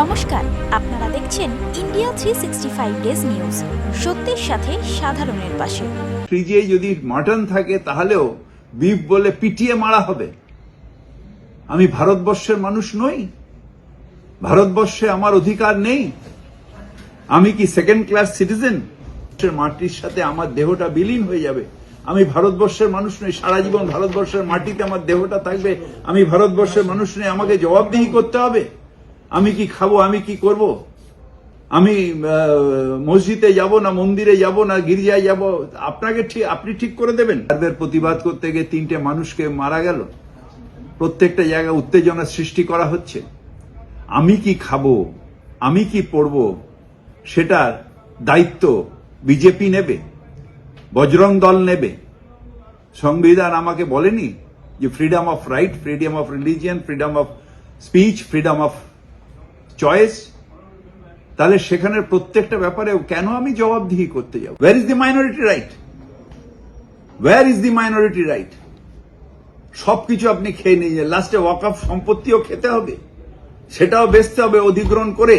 নমস্কার, আপনারা দেখছেন India three sixty five days news সত্যের সাথে সাধারণের পাশে। ফ্রিজে যদি মাটন থাকে, তাহলেও বিফ বলে পিটিয়ে মারা হবে। আমি ভারতবর্ষের মানুষ নই। ভারতবর্ষে আমার অধিকার নেই। আমি কি সেকেন্ড ক্লাস সিটিজেন মাটির সাথে আমার দেহটা বিলীন হয়ে যাবে। আমি ভারতবর্ষের মানুষ নই। সারা জীবন ভারতবর্ষের মাটিতে আমার দেহটা থাকবে। আমি ভারতবর্ষের মানুষ নই। আমাকে জবাবদিহি করতে হবে। আমি কি খাব, আমি কি করব? আমি মসজিদে যাব না মন্দিরে যাব না গির্জায় যাব? আপনাকে ঠিক, আপনি ঠিক করে দেবেন? তাদের প্রতিবাদ করতে গিয়ে তিনটে মানুষকে মারা গেল। প্রত্যেকটা জায়গায় উত্তেজনা সৃষ্টি করা হচ্ছে। আমি কি খাব? আমি কি পড়ব? সেটার দায়িত্ব বিজেপি নেবে, বজরং দল নেবে। সংবিধান আমাকে বলেনি যে freedom of right freedom of religion freedom of speech freedom of choice তাহলে সেখানের প্রত্যেকটা ব্যাপারে কেন আমি জবাবদিহি করতে যাব? Where is the minority right where is the minority right সবকিছু আপনি খেয়ে নিয়ে যান। লাস্টে ওয়াকফ সম্পত্তিও খেতে হবে। সেটাও বেচতে হবে অধিগ্রহণ করে।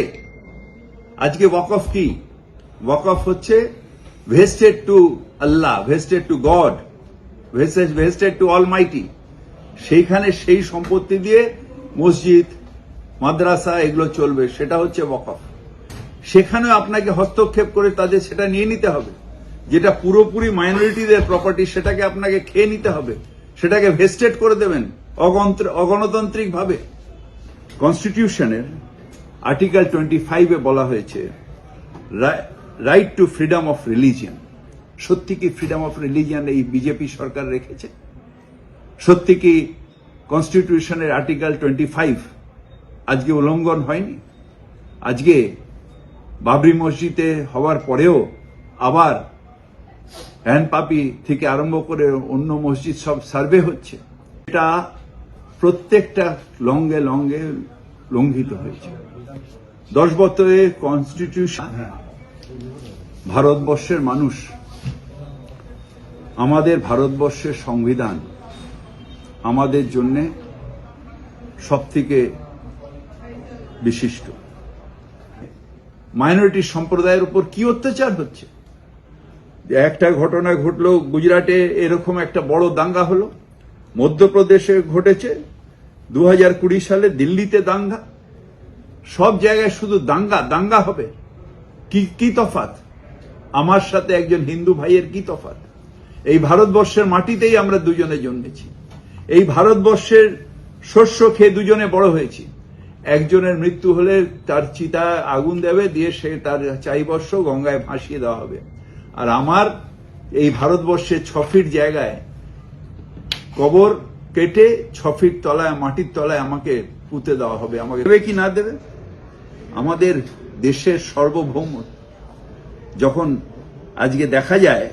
আজকে ওয়াকফ কি? ওয়াকফ হচ্ছে vested to Allah vested to God vested to almighty সেইখানে সেই সম্পত্তি দিয়ে মসজিদ মাদ্রাসা, এগুলো চলবে, সেটা হচ্ছে ওয়াকফ। সেখানে আপনাকে হস্তক্ষেপ করে তাদের সেটা নিয়ে নিতে হবে। যেটা পুরোপুরি মাইনরিটিদের প্রপার্টি সেটাকে আপনাকে খেয়ে নিতে হবে। সেটাকে ভেস্টেড করে দেবেন অগণতান্ত্রিক ভাবে কনস্টিটিউশনের আর্টিকেল টোয়েন্টি ফাইভে বলা হয়েছে right to freedom of religion সত্যি কি ফ্রিডম অফ রিলিজিয়ান এই বিজেপি সরকার রেখেছে? সত্যি কি কনস্টিটিউশনের আর্টিকেল টোয়েন্টি ফাইভ আজকে উল্লঙ্ঘন হয়নি। আজকে বাবরি মসজিদে হওয়ার পরেও আবার হ্যান্ড পাপি থেকে আরম্ভ করে অন্য মসজিদ সব সার্ভে হচ্ছে। এটা প্রত্যেকটা লঙ্গে লঙ্গে লঙ্ঘিত হয়েছে। দশ বছরে কনস্টিটিউশন ভারতবর্ষের মানুষ, আমাদের ভারতবর্ষের সংবিধান আমাদের জন্যে সব থেকে বিশিষ্ট। মাইনরিটি সম্প্রদায়ের উপর কি অত্যাচার হচ্ছে? একটা ঘটনা ঘটলো গুজরাটে, এরকম একটা বড় দাঙ্গা হলো। মধ্যপ্রদেশে ঘটেছে দু হাজার কুড়ি সালে দিল্লিতে দাঙ্গা। সব জায়গায় শুধু দাঙ্গা দাঙ্গা হবে। কি কি তফাত? আমার সাথে একজন হিন্দু ভাইয়ের কি তফাত? এই ভারতবর্ষের মাটিতেই আমরা দুজনে জন্মেছি। এই ভারতবর্ষের শস্য খেয়ে দুজনে বড় হয়েছি। একজনের মৃত্যু হলে তার চিতা আগুন দেবে, দিয়ে সে তার চাইবর্ষ গঙ্গায় ভাসিয়ে দেওয়া হবে। আর আমার এই ভারতবর্ষের ছ ফিট জায়গায় কবর কেটে ছ ফিট তলায়, মাটির তলায় আমাকে পুঁতে দেওয়া হবে। আমাকে দেবে কি না দেবে? আমাদের দেশের সর্বভৌম যখন আজকে দেখা যায়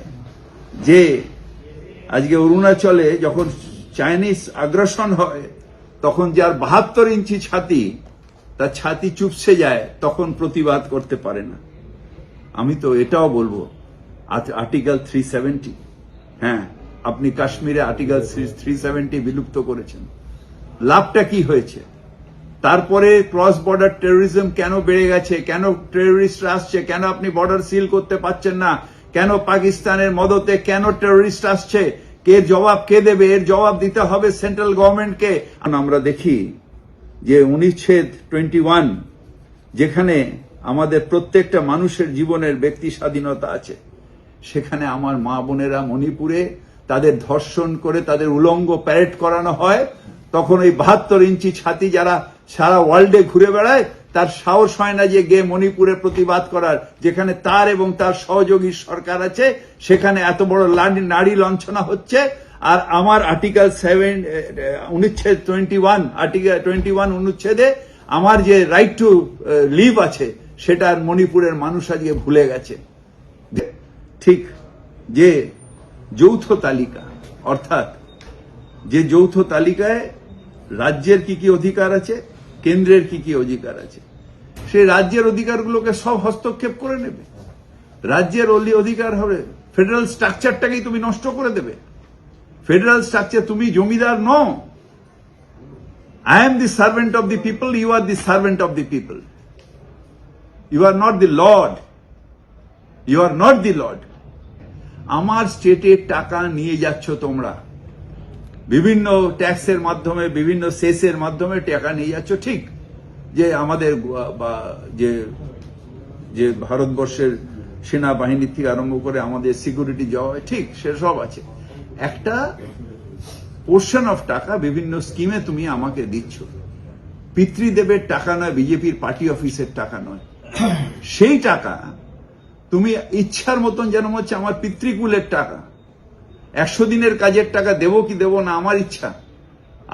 যে আজকে অরুণাচলে যখন চাইনিজ আগ্রাসন হয় তখন যার বাহাত্তর ইঞ্চি ছাতি, তার ছাতি চুপসে যায়, তখন প্রতিবাদ করতে পারে না। আমি তো এটাও বলব আর্টিকেল থ্রি সেভেন্টি হ্যাঁ আপনি কাশ্মীরে আর্টিকেল থ্রি সেভেন্টি বিলুপ্ত করেছেন। লাভটা কি হয়েছে? তারপরে ক্রস বর্ডার টেরোরিজম কেন বেড়ে গেছে? কেন টেরোরিস্টরা আসছে? কেন আপনি বর্ডার সিল করতে পারছেন না? কেন পাকিস্তানের মদতে কেন টেরোরিস্ট আসছে? কে জবাব কে দেবে? এর জবাব দিতে হবে সেন্ট্রাল গভর্নমেন্টকে আমরা দেখি যে অনুচ্ছেদ টোয়েন্টি ওয়ান, যেখানে আমাদের প্রত্যেকটা মানুষের জীবনের ব্যক্তি স্বাধীনতা আছে, সেখানে আমার মা বোনেরা মণিপুরে তাদের ধর্ষণ করে তাদের উলঙ্গ প্যারেড করানো হয়, তখন ওই বাহাত্তর ইঞ্চি ছাতি যারা সারা ওয়ার্ল্ডে ঘুরে বেড়ায় তার সাহস হয় না যে গে মণিপুরে প্রতিবাদ করার। যেখানে তার এবং তার সহযোগী সরকার আছে, সেখানে এত বড় নারী লঞ্ছনা হচ্ছে। আর আমার আর্টিকেল সেভেন অনুচ্ছেদ twenty one, article twenty one অনুচ্ছেদে আমার যে রাইট টু লিভ আছে সেটা মণিপুরের মানুষ আজকে ভুলে গেছে। ঠিক যে যৌথ তালিকা, অর্থাৎ যে যৌথ তালিকায় রাজ্যের কি কি অধিকার আছে কেন্দ্রের কি কি অধিকার আছে? সেই রাজ্যের অধিকারগুলোকে সব হস্তক্ষেপ করে নেবে। রাজ্যের অলি অধিকার হবে ফেডারেল স্ট্রাকচারটাকেই তুমি নষ্ট করে দেবে। ফেডারেল স্ট্রাকচার তুমি জমিদার ন I am the servant of the people you are the servant of the people you are not the lord you are not the lord আমার স্টেটের টাকা নিয়ে যাচ্ছ তোমরা। বিভিন্ন ট্যাক্সের মাধ্যমে, বিভিন্ন সেসের মাধ্যমে টাকা নিয়ে যাচ্ছ, ঠিক। যে আমাদের বা, যে যে ভারতবর্ষের সেনাবাহিনী থেকে আরম্ভ করে আমাদের সিকিউরিটি যাওয়া হয়, ঠিক সেসব আছে। একটা পোর্শন অফ টাকা বিভিন্ন স্কিমে তুমি আমাকে দিচ্ছ। পিতৃদেবের টাকা নয়, বিজেপির পার্টি অফিসের টাকা নয়। সেই টাকা তুমি ইচ্ছার মতন যেন হচ্ছে আমার পিতৃকুলের টাকা একশো দিনের কাজের টাকা দেবো কি দেবো না আমার ইচ্ছা?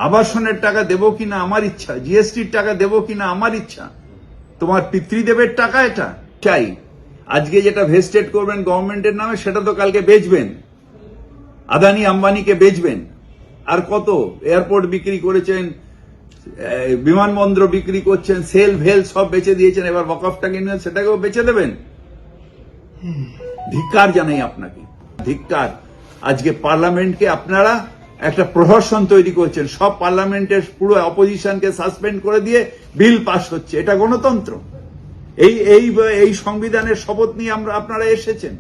আবাসনের টাকা দেবো কি না আমার ইচ্ছা? জিএসটির টাকা দেবো কি না আমার ইচ্ছা? তোমার পিতৃদেবের টাকা এটা? চাই। আজকে যেটা ভেস্টেড করবেন গভর্নমেন্টের নামে, সেটা তো কালকে বেচবেন। আদানি আম্বানিকে বেচবেন। আর কত? এয়ারপোর্ট বিক্রি করেছেন বিমানবন্দর বিক্রি করছেন, সেল, ভেল সব বেচে দিয়েছেন, এবার বকফটাকে নিয়ে সেটাকেও বেচে দেবেন? ধিক্কার জানাই আপনাকে। ধিক্কার। আজকে পার্লামেন্টকে আপনারা একটা প্রহসন তৈরি করছেন। সব পার্লামেন্টের পুরো অপোজিশনকে সাসপেন্ড করে দিয়ে বিল পাস হচ্ছে। এটা গণতন্ত্র। এই এই এই সংবিধানের শপথ নিয়ে আমরা, আপনারা এসেছেন।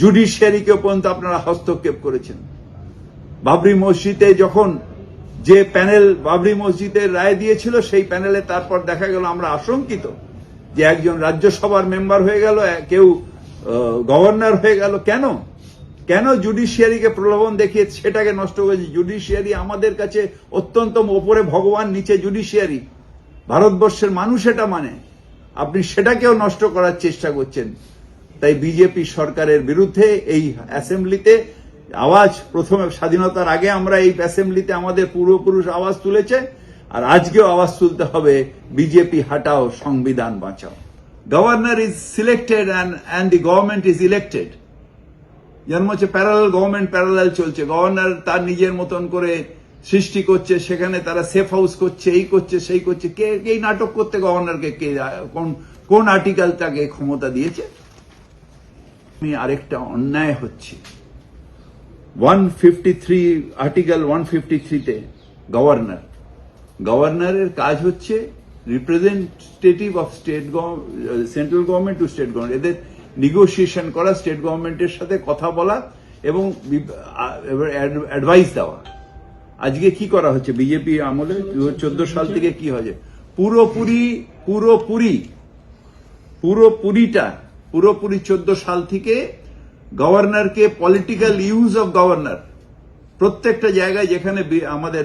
জুডিশিয়ারিকে পর্যন্ত আপনারা হস্তক্ষেপ করেছেন। বাবরি মসজিদে যখন যে প্যানেল বাবরি মসজিদের রায় দিয়েছিল, সেই প্যানেলে তারপর দেখা গেল আমরা আশঙ্কিত যে একজন রাজ্যসভার মেম্বার হয়ে গেল কেউ গভর্নর হয়ে গেল। কেন? কেন জুডিশিয়ারিকে প্রলোভন দেখিয়ে সেটাকে নষ্ট করেছে? জুডিশিয়ারি আমাদের কাছে অত্যন্ত ওপরে ভগবান, নিচে জুডিশিয়ারি ভারতবর্ষের মানুষ এটা মানে। আপনি সেটাকেও নষ্ট করার চেষ্টা করছেন। তাই বিজেপি সরকারের বিরুদ্ধে এই অ্যাসেম্বলিতে আওয়াজ, প্রথমে স্বাধীনতার আগে আমরা এই অ্যাসেম্বলিতে আমাদের পূর্বপুরুষ আওয়াজ তুলেছে, আর আজকেও আওয়াজ তুলতে হবে বিজেপি হাটাও, সংবিধান বাঁচাও। Governor is selected and and the government is elected যেমন হচ্ছে প্যারালাল গভর্নমেন্ট প্যারালাল চলছে। গভর্নর তার নিজের মতন করে সৃষ্টি করছে, সেখানে তারা সেফ হাউস করছে, এই করছে, সেই করছে। কে, এই নাটক করতে গভর্নরকে কে কোন কোন আর্টিকেল তাকে ক্ষমতা দিয়েছে? আমি আরেকটা অন্যায় হচ্ছে। One fifty three article one fifty থ্রিতে গভর্নর গভর্নরের কাজ হচ্ছে representative of state central government to state government এদের নিগোসিয়েশন করা স্টেট গভর্নমেন্টের সাথে কথা বলা এবং অ্যাডভাইস দেওয়া। আজকে কি করা হচ্ছে? বিজেপি আমলে চোদ্দ সাল থেকে কি হয়েছে? পুরোপুরি পুরোপুরি, পুরোপুরিটা, পুরোপুরি চোদ্দ সাল থেকে গভর্নরকে পলিটিক্যাল ইউজ অফ গভর্নর প্রত্যেকটা জায়গায় যেখানে আমাদের